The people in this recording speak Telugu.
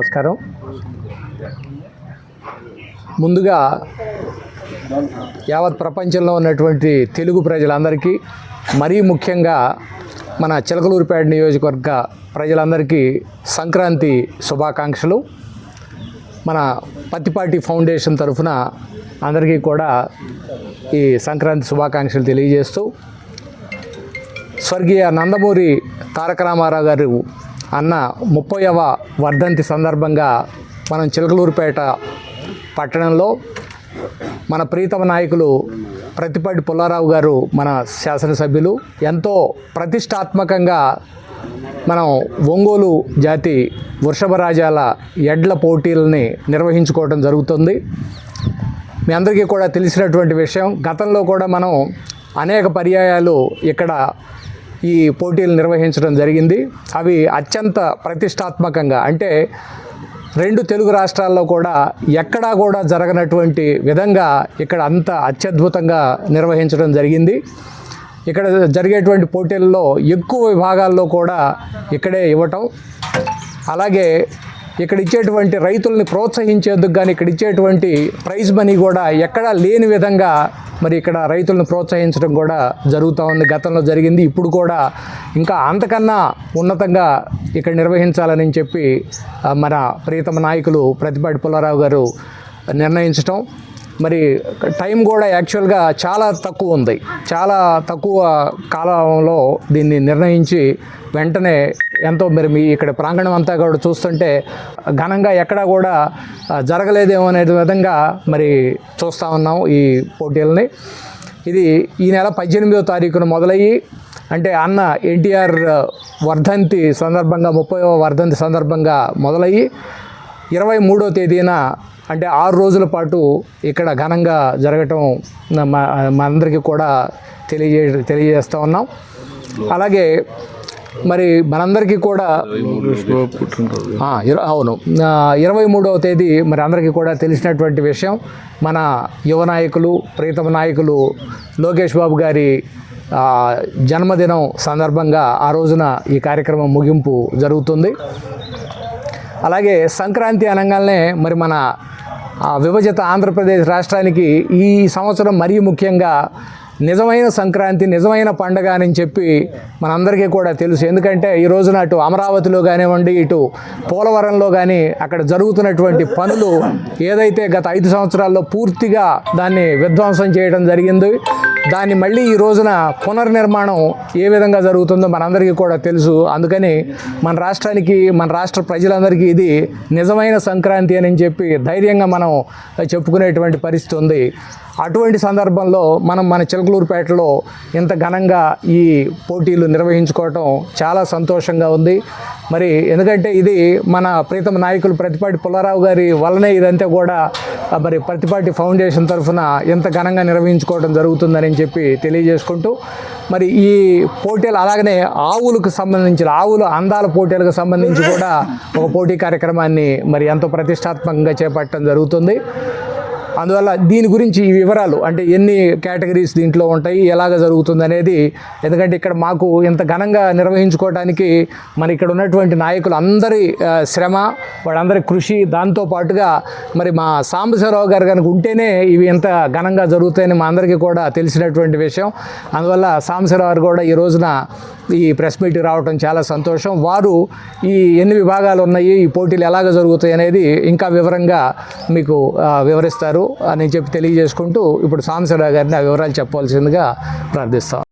నమస్కారం. ముందుగా యావత్ ప్రపంచంలో ఉన్నటువంటి తెలుగు ప్రజలందరికీ మరీ ముఖ్యంగా మన చిలకలూరుపేట నియోజకవర్గ ప్రజలందరికీ సంక్రాంతి శుభాకాంక్షలు. మన పత్తిపాటి ఫౌండేషన్ తరఫున అందరికీ కూడా ఈ సంక్రాంతి శుభాకాంక్షలు తెలియజేస్తూ స్వర్గీయ నందమూరి తారక రామారావు గారు అన్న ముప్పైవ వర్ధంతి సందర్భంగా మనం చిలకలూరుపేట పట్టణంలో మన ప్రీతమ నాయకులు ప్రతిపాటి పుల్లారావు గారు మన శాసనసభ్యులు ఎంతో ప్రతిష్టాత్మకంగా మనం ఒంగోలు జాతి వృషభరాజాల ఎడ్ల పోటీలని నిర్వహించుకోవడం జరుగుతుంది. మీ అందరికీ కూడా తెలిసినటువంటి విషయం గతంలో కూడా మనం అనేక పర్యాయాలు ఇక్కడ ఈ పోటీలు నిర్వహించడం జరిగింది. అవి అత్యంత ప్రతిష్టాత్మకంగా అంటే రెండు తెలుగు రాష్ట్రాల్లో కూడా ఎక్కడా కూడా జరగనటువంటి విధంగా ఇక్కడ అంత అత్యద్భుతంగా నిర్వహించడం జరిగింది. ఇక్కడ జరిగేటువంటి పోటీల్లో ఎక్కువ విభాగాల్లో కూడా ఇక్కడే ఇవ్వటం. అలాగే ఇక్కడ ఇచ్చేటువంటి రైతుల్ని ప్రోత్సహించేందుకు కానీ ఇక్కడ ఇచ్చేటువంటి ప్రైజ్ మనీ కూడా ఎక్కడా లేని విధంగా మరి ఇక్కడ రైతులను ప్రోత్సహించడం కూడా జరుగుతూ ఉంది. గతంలో జరిగింది. ఇప్పుడు కూడా ఇంకా అంతకన్నా ఉన్నతంగా ఇక్కడ నిర్వహించాలని చెప్పి మన ప్రియతమ నాయకులు ప్రతిపాటి పుల్లారావు గారు నిర్ణయించటం మరి టైం కూడా యాక్చువల్గా చాలా తక్కువ ఉంది. చాలా తక్కువ కాలంలో దీన్ని నిర్ణయించి వెంటనే ఎంతో మరి మీ ఇక్కడ ప్రాంగణం అంతా కూడా చూస్తుంటే ఘనంగా ఎక్కడా కూడా జరగలేదేమో అనే విధంగా మరి చూస్తూ ఉన్నాం ఈ పోటీలని. ఇది ఈ నెల పద్దెనిమిదో తారీఖున మొదలయ్యి అంటే అన్న ఎన్టీఆర్ వర్ధంతి సందర్భంగా ముప్పైవ వర్ధంతి సందర్భంగా మొదలయ్యి ఇరవై మూడో తేదీన అంటే ఆరు రోజుల పాటు ఇక్కడ ఘనంగా జరగటం మా మనందరికీ కూడా తెలియజే తెలియజేస్తూ ఉన్నాం. అలాగే మరి మనందరికీ కూడా అవును. ఇరవై మూడవ తేదీ మరి అందరికీ కూడా తెలిసినటువంటి విషయం మన యువ నాయకులు ప్రీతమ నాయకులు లోకేష్ బాబు గారి జన్మదినం సందర్భంగా ఆ రోజున ఈ కార్యక్రమం ముగింపు జరుగుతుంది. అలాగే సంక్రాంతి అనగానే మరి మన విభజిత ఆంధ్రప్రదేశ్ రాష్ట్రానికి ఈ సంవత్సరం మరీ ముఖ్యంగా నిజమైన సంక్రాంతి నిజమైన పండగ అని చెప్పి మనందరికీ కూడా తెలుసు. ఎందుకంటే ఈ రోజున అటు అమరావతిలో కానివ్వండి ఇటు పోలవరంలో కానీ అక్కడ జరుగుతున్నటువంటి పనులు ఏదైతే గత ఐదు సంవత్సరాల్లో పూర్తిగా దాన్ని విధ్వంసం చేయడం జరిగింది దాన్ని మళ్ళీ ఈ రోజున పునర్నిర్మాణం ఏ విధంగా జరుగుతుందో మనందరికీ కూడా తెలుసు. అందుకని మన రాష్ట్రానికి మన రాష్ట్ర ప్రజలందరికీ ఇది నిజమైన సంక్రాంతి అని చెప్పి ధైర్యంగా మనం చెప్పుకునేటువంటి పరిస్థితి ఉంది. అటువంటి సందర్భంలో మనం మన చిలకలూరుపేటలో ఇంత ఘనంగా ఈ పోటీలు నిర్వహించుకోవటం చాలా సంతోషంగా ఉంది. మరి ఎందుకంటే ఇది మన ప్రీతమ నాయకులు ప్రతిపాటి పుల్లారావు గారి వలనే ఇదంతా కూడా మరి ప్రతిపాటి ఫౌండేషన్ తరఫున ఎంత ఘనంగా నిర్వహించుకోవడం జరుగుతుందని చెప్పి తెలియజేసుకుంటూ మరి ఈ పోటీలు అలాగనే ఆవులకు సంబంధించిన ఆవుల అందాల పోటీలకు సంబంధించి కూడా ఒక పోటీ కార్యక్రమాన్ని మరి ఎంతో ప్రతిష్టాత్మకంగా చేపట్టడం జరుగుతుంది. అందువల్ల దీని గురించి ఈ వివరాలు అంటే ఎన్ని కేటగిరీస్ దీంట్లో ఉంటాయి ఎలాగ జరుగుతుంది అనేది ఎందుకంటే ఇక్కడ మాకు ఇంత ఘనంగా నిర్వహించుకోవడానికి మరి ఇక్కడ ఉన్నటువంటి నాయకులు అందరి శ్రమ వాళ్ళందరి కృషి దాంతో పాటుగా మరి మా సాంబశివరావు గారు కనుక ఉంటేనే ఇవి ఎంత ఘనంగా జరుగుతాయని మా అందరికీ కూడా తెలిసినటువంటి విషయం. అందువల్ల సాంబశివరావు గారు కూడా ఈ రోజున ఈ ప్రెస్ మీట్కి రావడం చాలా సంతోషం. వారు ఈ ఎన్ని విభాగాలు ఉన్నాయి ఈ పోటీలు ఎలాగ జరుగుతాయి అనేది ఇంకా వివరంగా మీకు వివరిస్తారు. అని చెప్పి తెలియజేసుకుంటూ ఇప్పుడు సాంబశివరావు గారిని ఆ వివరాలు చెప్పవలసిందిగా ప్రార్థిస్తాం